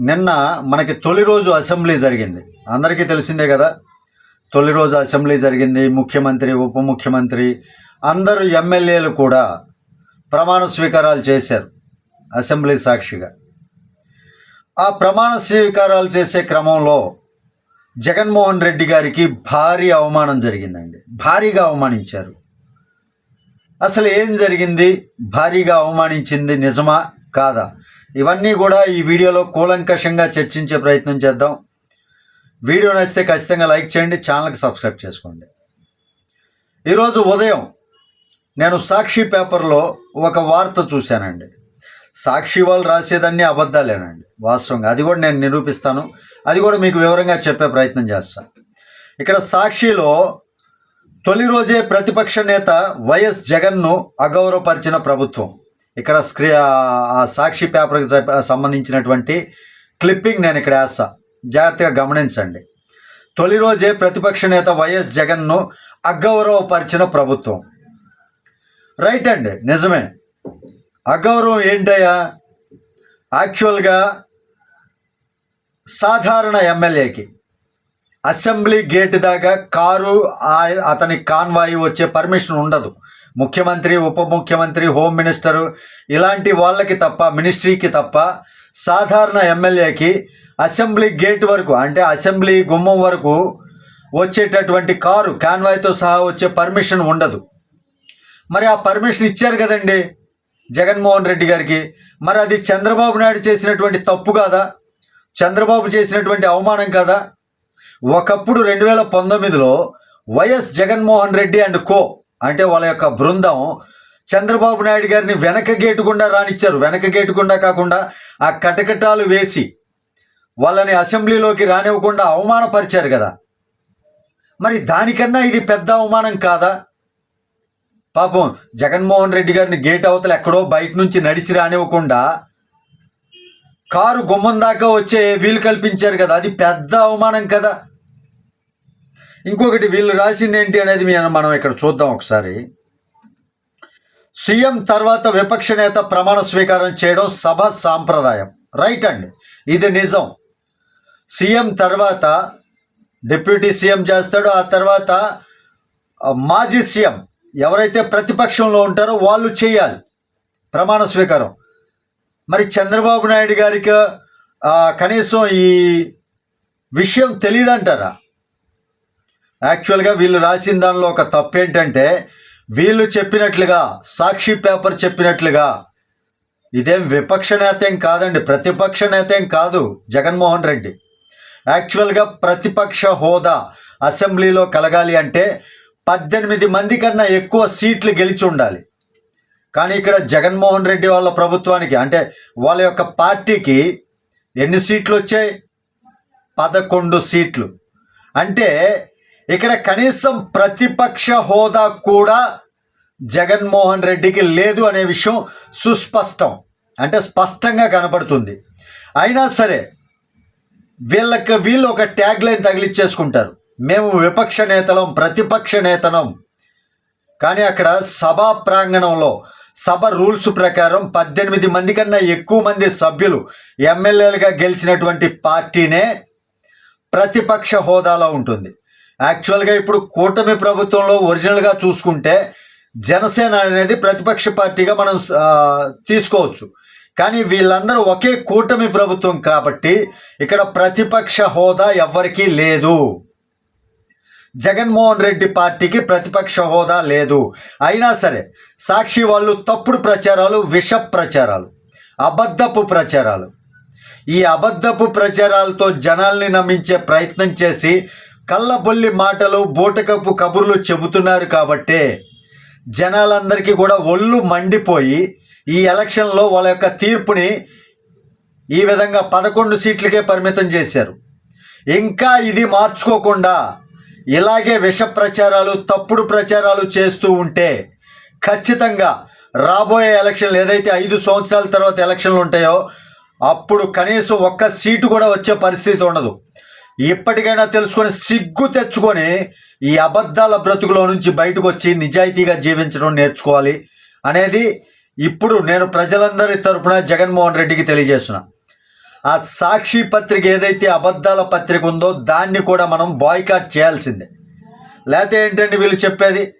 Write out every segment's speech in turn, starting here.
నిన్న మనకి తొలి రోజు అసెంబ్లీ జరిగింది. అందరికీ తెలిసిందే కదా? తొలి రోజు అసెంబ్లీ జరిగింది. ముఖ్యమంత్రి ఉప ముఖ్యమంత్రి అందరూ ఎమ్మెల్యేలు కూడా ప్రమాణ స్వీకారాలు చేశారు. అసెంబ్లీ సాక్షిగా. ఆ ప్రమాణ స్వీకారాలు చేసే క్రమంలో జగన్మోహన్ రెడ్డి గారికి భారీ అవమానం జరిగిందండి. భారీగా అవమానించారు. అసలు ఏం జరిగింది? భారీగా అవమానించింది నిజమా? కాదా? ఇవన్నీ కూడా ఈ వీడియోలో కూలంకషంగా చర్చించే ప్రయత్నం చేద్దాం. వీడియో నచ్చితే ఖచ్చితంగా లైక్ చేయండి ఛానల్కి సబ్స్క్రైబ్ చేసుకోండి. ఈరోజు ఉదయం నేను సాక్షి పేపర్లో ఒక వార్త చూశానండి. సాక్షి వాళ్ళు రాసేదన్నీ అబద్ధాలేనండి. వాస్తవంగా అది కూడా నేను నిరూపిస్తాను. అది కూడా మీకు వివరంగా చెప్పే ప్రయత్నం చేస్తాను. ఇక్కడ సాక్షిలో తొలి రోజే ప్రతిపక్ష నేత వైఎస్ జగన్ను అగౌరవపరిచిన ప్రభుత్వం. ఇక్కడ స్క్రీ ఆ- సాక్షి పేపర్కి సంబంధించినటువంటి క్లిప్పింగ్ నేను ఇక్కడ వేస్తా. జాగ్రత్తగా గమనించండి. తొలి రోజే ప్రతిపక్ష నేత వైఎస్ జగన్ను అగౌరవపరిచిన ప్రభుత్వం. రైట్ అండి నిజమే. అగౌరవం ఏంటయ్యా? యాక్చువల్గా సాధారణ ఎమ్మెల్యేకి. అసెంబ్లీ గేట్ దాకా కారు అతని కాన్వాయి వచ్చే పర్మిషన్ ఉండదు. ముఖ్యమంత్రి ఉప ముఖ్యమంత్రి హోమ్ మినిస్టరు ఇలాంటి వాళ్ళకి తప్ప మినిస్ట్రీకి తప్ప సాధారణ ఎమ్మెల్యేకి అసెంబ్లీ గేట్ వరకు అంటే అసెంబ్లీ గుమ్మం వరకు వచ్చేటటువంటి కారు కాన్వాయ్తో సహా వచ్చే పర్మిషన్ ఉండదు. మరి ఆ పర్మిషన్ ఇచ్చారు కదండి జగన్మోహన్ రెడ్డి గారికి. మరి అది చంద్రబాబు నాయుడు చేసినటువంటి తప్పు కాదా? చంద్రబాబు చేసినటువంటి అవమానం కాదా? ఒకప్పుడు రెండు వేల పంతొమ్మిదిలో YS Jaganmohan Reddy and co అంటే వాళ్ళ యొక్క బృందం చంద్రబాబు నాయుడు గారిని వెనక గేటు గుండా రానిచ్చారు. వెనక గేటు గుండా కాకుండా ఆ కటకటాలు వేసి వాళ్ళని అసెంబ్లీలోకి రానివ్వకుండా అవమానపరిచారు కదా. మరి దానికన్నా ఇది పెద్ద అవమానం కాదా? పాపం జగన్మోహన్ రెడ్డి గారిని గేట్ అవతల ఎక్కడో బయట నుంచి నడిచి రానివ్వకుండా కారు గుమ్మం దాకా వచ్చే వీలు కల్పించారు కదా. అది పెద్ద అవమానం కదా. ఇంకొకటి వీళ్ళు రాసింది ఏంటి అనేది మీ- మనం ఇక్కడ చూద్దాం ఒకసారి. సీఎం తర్వాత విపక్ష నేత ప్రమాణ స్వీకారం చేయడం సభ సాంప్రదాయం. రైట్ అండి. ఇది నిజం. సీఎం తర్వాత డిప్యూటీ సీఎం చేస్తాడో ఆ తర్వాత మాజీ సీఎం ఎవరైతే ప్రతిపక్షంలో ఉంటారో వాళ్ళు చేయాలి ప్రమాణ స్వీకారం. మరి చంద్రబాబు నాయుడు గారికి కనీసం ఈ విషయం తెలియదంటారా? యాక్చువల్గా వీళ్ళు రాసిన దానిలో ఒక తప్పు ఏంటంటే వీళ్ళు చెప్పినట్లుగా సాక్షి పేపర్ చెప్పినట్లుగా ఇదేం విపక్ష నేత ఏం కాదండి ప్రతిపక్ష నేత ఏం కాదు జగన్మోహన్ రెడ్డి. యాక్చువల్గా ప్రతిపక్ష హోదా అసెంబ్లీలో కలగాలి అంటే పద్దెనిమిది మంది కన్నా ఎక్కువ సీట్లు గెలిచి ఉండాలి. కానీ ఇక్కడ జగన్మోహన్ రెడ్డి వాళ్ళ ప్రభుత్వానికి అంటే వాళ్ళ యొక్క పార్టీకి ఎన్ని సీట్లు వచ్చాయి? పదకొండు సీట్లు. అంటే ఇక్కడ కనీసం ప్రతిపక్ష హోదా కూడా జగన్మోహన్ రెడ్డికి లేదు అనే విషయం సుస్పష్టం. అంటే స్పష్టంగా కనపడుతుంది. అయినా సరే వీళ్ళకి వీళ్ళు ఒక ట్యాగ్ లైన్ తగిలిచ్చేసుకుంటారు. మేము విపక్ష నేతలం ప్రతిపక్ష నేతనం. కానీ అక్కడ సభా ప్రాంగణంలో సభ రూల్స్ ప్రకారం పద్దెనిమిది మంది కన్నా ఎక్కువ మంది సభ్యులు ఎమ్మెల్యేలుగా గెలిచినటువంటి పార్టీనే ప్రతిపక్ష హోదాలో ఉంటుంది. యాక్చువల్గా ఇప్పుడు కూటమి ప్రభుత్వంలో ఒరిజినల్గా చూసుకుంటే జనసేన అనేది ప్రతిపక్ష పార్టీగా మనం తీసుకోవచ్చు. కానీ వీళ్ళందరూ ఒకే కూటమి ప్రభుత్వం కాబట్టి ఇక్కడ ప్రతిపక్ష హోదా ఎవ్వరికీ లేదు. జగన్మోహన్ రెడ్డి పార్టీకి ప్రతిపక్ష హోదా లేదు. అయినా సరే సాక్షి వాళ్ళు తప్పుడు ప్రచారాలు విష ప్రచారాలు అబద్ధపు ప్రచారాలు. ఈ అబద్ధపు ప్రచారాలతో జనాల్ని నమ్మించే ప్రయత్నం చేసి కళ్ళబొల్లి మాటలు బూటకప్పు కబుర్లు చెబుతున్నారు కాబట్టే జనాలందరికీ కూడా ఒళ్ళు మండిపోయి ఈ ఎలక్షన్లో వాళ్ళ యొక్క తీర్పుని ఈ విధంగా పదకొండు సీట్లకే పరిమితం చేశారు. ఇంకా ఇది మార్చుకోకుండా ఇలాగే విష ప్రచారాలు తప్పుడు ప్రచారాలు చేస్తూ ఉంటే ఖచ్చితంగా రాబోయే ఎలక్షన్లు ఏదైతే ఐదు సంవత్సరాల తర్వాత ఎలక్షన్లు ఉంటాయో అప్పుడు కనీసం ఒక్క సీటు కూడా వచ్చే పరిస్థితి ఉండదు. ఇప్పటికైనా తెలుసుకొని సిగ్గు తెచ్చుకొని ఈ అబద్ధాల బ్రతుకులో నుంచి బయటకు వచ్చి నిజాయితీగా జీవించడం నేర్చుకోవాలి అనేది ఇప్పుడు నేను ప్రజలందరి తరపున జగన్మోహన్ రెడ్డికి తెలియజేస్తున్నా. ఆ సాక్షి పత్రిక ఏదైతే అబద్ధాల పత్రిక ఉందో దాన్ని కూడా మనం బాయ్కాట్ చేయాల్సిందే. లేకపోతే ఏంటండి వీళ్ళు చెప్పేది?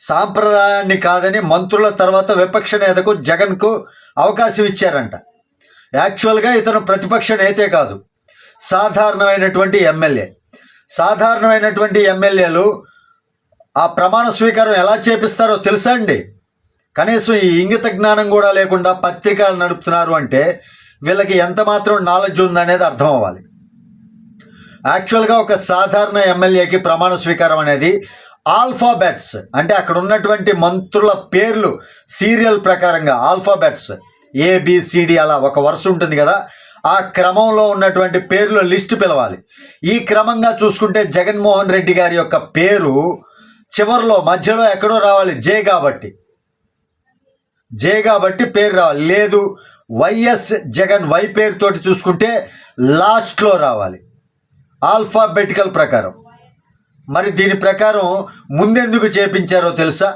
సాంప్రదాయాన్ని కాదని మంత్రుల తర్వాత విపక్ష నేతకు జగన్కు అవకాశం ఇచ్చారంట. యాక్చువల్గా ఇతను ప్రతిపక్ష నేతే కాదు. సాధారణమైనటువంటి ఎమ్మెల్యే. సాధారణమైనటువంటి ఎమ్మెల్యేలు ఆ ప్రమాణ స్వీకారం ఎలా చేపిస్తారో తెలుసా అండి? కనీసం ఈ ఇంగిత జ్ఞానం కూడా లేకుండా పత్రికలు నడుపుతున్నారు అంటే వీళ్ళకి ఎంత మాత్రం నాలెడ్జ్ ఉందనేది అర్థం అవ్వాలి యాక్చువల్గా ఒక సాధారణ ఎమ్మెల్యేకి ప్రమాణ స్వీకారం అనేది ఆల్ఫాబెట్స్ అంటే అక్కడ ఉన్నటువంటి మంత్రుల పేర్లు సీరియల్ ప్రకారంగా ఆల్ఫాబెట్స్. ఏబిసిడి అలా ఒక వరుస ఉంటుంది కదా ఆ క్రమంలో ఉన్నటువంటి పేర్ల లిస్టు పిలవాలి. ఈ క్రమంగా చూసుకుంటే జగన్మోహన్ రెడ్డి గారి యొక్క పేరు చివరిలో మధ్యలో ఎక్కడో రావాలి జే కాబట్టి. జే కాబట్టి పేరు రావాలి. లేదు వైఎస్ జగన్ వై పేరుతోటి చూసుకుంటే లాస్ట్లో రావాలి. ఆల్ఫాబెటికల్ ప్రకారం. మరి దీని ప్రకారం ముందెందుకు చేపించారో తెలుసా?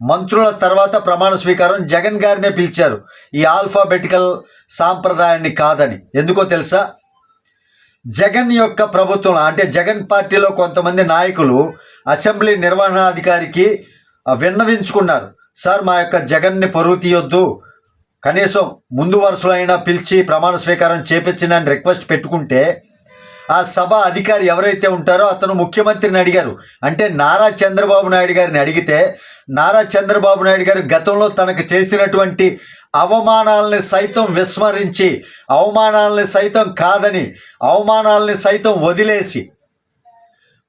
మంత్రుల తర్వాత ప్రమాణ స్వీకారం జగన్ గారినే పిలిచారు. ఈ ఆల్ఫాబెటికల్ సాంప్రదాయాన్ని కాదని. ఎందుకో తెలుసా? జగన్ యొక్క ప్రభుత్వం అంటే జగన్ పార్టీలో కొంతమంది నాయకులు అసెంబ్లీ నిర్వహణాధికారికి విన్నవించుకున్నారు. సార్ మా యొక్క జగన్ని పరువు తీయొద్దు కనీసం ముందు వరుసలో అయినా పిలిచి ప్రమాణ స్వీకారం చేపించనని రిక్వెస్ట్ పెట్టుకుంటే ఆ సభ అధికారి ఎవరైతే ఉంటారో అతను ముఖ్యమంత్రిని అడిగారు. అంటే నారా చంద్రబాబు నాయుడు గారిని అడిగితే నారా చంద్రబాబు నాయుడు గారు గతంలో తనకు చేసినటువంటి అవమానాలని సైతం విస్మరించి అవమానాలని సైతం కాదని అవమానాలని సైతం వదిలేసి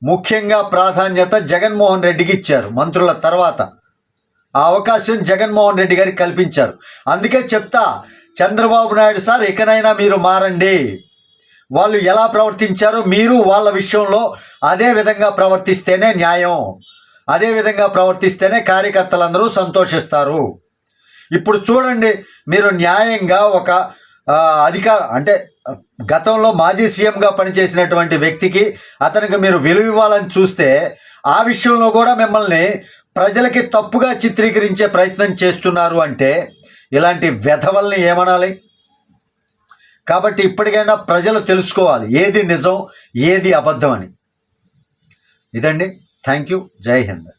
ముఖ్యంగా ప్రాధాన్యత జగన్మోహన్ రెడ్డికి ఇచ్చారు మంత్రుల తర్వాత. ఆ అవకాశం జగన్మోహన్ రెడ్డి గారికి కల్పించారు. అందుకే చెప్తా చంద్రబాబు నాయుడు సార్ ఇకనైనా మీరు మారండి. వాళ్ళు ఎలా ప్రవర్తించారో మీరు వాళ్ళ విషయంలో అదే విధంగా ప్రవర్తిస్తేనే న్యాయం. అదే విధంగా ప్రవర్తిస్తేనే కార్యకర్తలందరూ సంతోషిస్తారు. ఇప్పుడు చూడండి మీరు న్యాయంగా ఒక అధికార అంటే గతంలో మాజీ సీఎంగా పనిచేసినటువంటి వ్యక్తికి అతనికి మీరు విలువ ఇవ్వాలని చూస్తే ఆ విషయంలో కూడా మిమ్మల్ని ప్రజలకి తప్పుగా చిత్రీకరించే ప్రయత్నం చేస్తున్నారు అంటే ఇలాంటి వ్యధవల్ని ఏమనాలి? కాబట్టి ఇప్పటికైనా ప్రజలు తెలుసుకోవాలి. ఏది నిజం ఏది అబద్ధం అని. ఇదండి. థ్యాంక్ యూ జై హింద్.